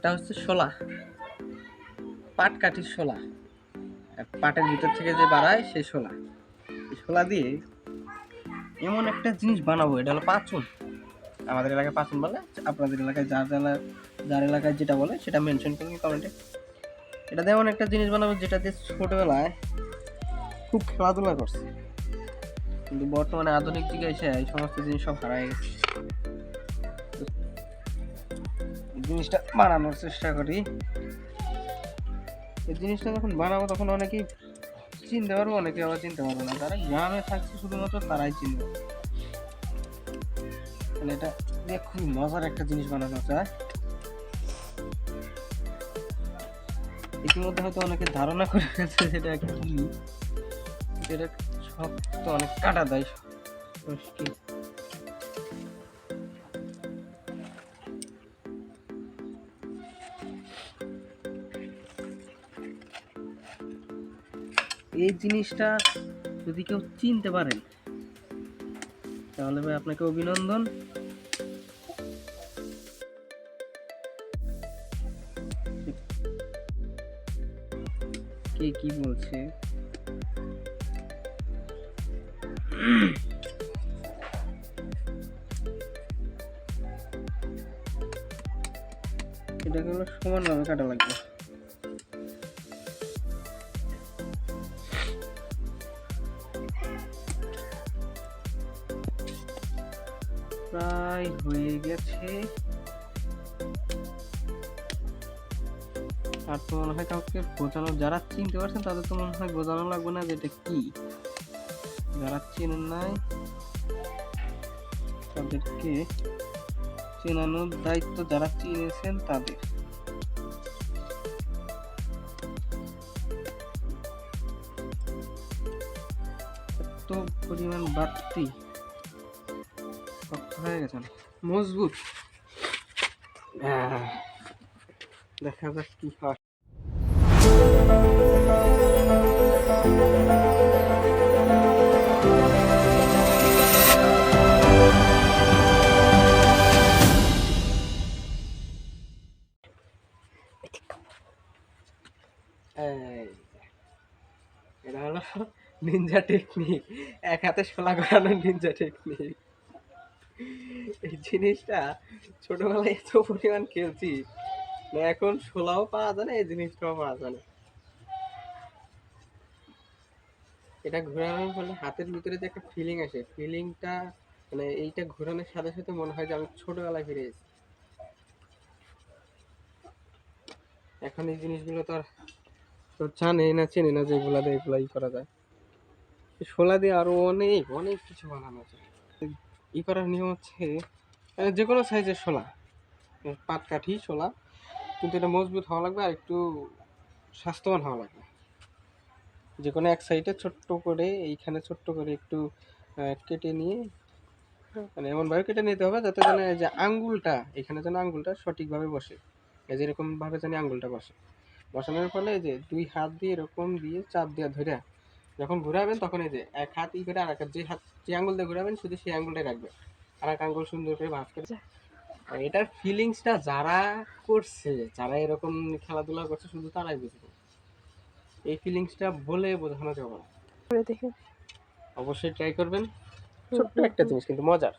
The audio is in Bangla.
এটা হচ্ছে শোলা। পাট কাঠির শোলা। পাটের ভিতর থেকে যে বাড়ায় সেই শোলা। শোলা দিয়ে এমন একটা জিনিস বানাবো, এটা হলো পাচুন। আমাদের এলাকায় পাচুন বলে, আপনাদের এলাকায় যার জেলা যার এলাকায় যেটা বলে সেটা মেনশন করুন কমেন্টে। এটা এমন একটা জিনিস বানাবো যেটা দিয়ে ছোটোবেলায় খুব খেলাধুলা করছে। কিন্তু বর্তমানে আধুনিক যুগে এসে এই সমস্ত জিনিস সব হারাই গেছে। জিনিসটা বানানোর চেষ্টা করি। এই জিনিসটা যখন বানাবো তখন অনেকেই চিনতে পারব অনেকে আবার চিনতে পারব না। যারা গ্রামে থাকছে শুধুমাত্র তারাই চিনবে। মানে এটা খুবই মজার একটা জিনিস বানানো যায়। ইতিমধ্যে হয়তো অনেকে ধারণা করে ফেলছে সেটা কি এটা সব তো অনেক কাটা দেয় এই জিনিসটা যদি কেউ চিনতে পারেন, তাহলে ভাই আপনাকে অভিনন্দন। কে কি বলছে? এটাকে সমানভাবে কাটা লাগবে। প্রায় হয়ে গেছে। আর তো মনে হয় কাউকে বোঝানো যারা চিনতে পারছেন তাদের তো মনে হয় বোঝানো লাগবে না যে এটা কি। যারা চেনেন নাই, তাদেরকে চেনানোর দায়িত্ব যারা চিনেছেন তাদের। পরিমাণ বাড়তি হয়ে মজবুত। দেখা যাক কি হয়। এটা হলো নিনজা টেকনিক এক হাতে শোলা করানোর নিনজা টেকনিক এই জিনিসটা ছোটবেলায় এত পরিমাণ খেলছি। না, এখন শোলাও পাওয়া যায় না, এই জিনিসটাও পাওয়া যায় না। এটা ঘোরানোর ফলে হাতের ভিতরে যে একটা ফিলিং আসে ফিলিংটা মানে এইটা ঘোরানোর সাথে সাথে মনে হয় যে আমি ছোটবেলায় ফিরে এসেছি। এখন এই জিনিসগুলো তো আর তো জানে না, চেনে না যেগুলা দিয়ে এগুলা ই করা যায়। শোলা দিয়ে আরও অনেক অনেক কিছু বানানো যায় ই করার নিয়ম হচ্ছে যে কোনো সাইজের শোলা পাটকাঠি শোলা, কিন্তু এটা মজবুত হওয়া লাগবে আর একটু স্বাস্থ্যবান হওয়া লাগবে। যে কোনো এক সাইডে ছোট্ট করে, এইখানে ছোট্ট করে একটু কেটে নিয়ে মানে এমনভাবে কেটে নিতে হবে যাতে যেন যে আঙ্গুলটা, এখানে যেন আঙ্গুলটা সঠিকভাবে বসে, এই যে এরকম যেন আঙ্গুলটা বসে। বসানোর ফলে যে দুই হাত দিয়ে এরকম দিয়ে চাপ দিয়ে ধরে যখন ঘুরাবেন তখন এই যে এক হাত ই করে আর এক হাত যে হাত যে আঙ্গুল দিয়ে ঘুরাবেন শুধু সেই আঙ্গুলটাই রাখবে। আর এক আঙ্গুল সুন্দর করে ভাঁজ করে। আর এটার ফিলিংসটা যারা করছে যারা এরকম খেলাধুলা করছে শুধু তারাই বুঝবে। এই ফিলিংসটা বলে বোঝানো যাবে না। অবশ্যই ট্রাই করবেন। ছোট্ট একটা জিনিস কিন্তু মজার।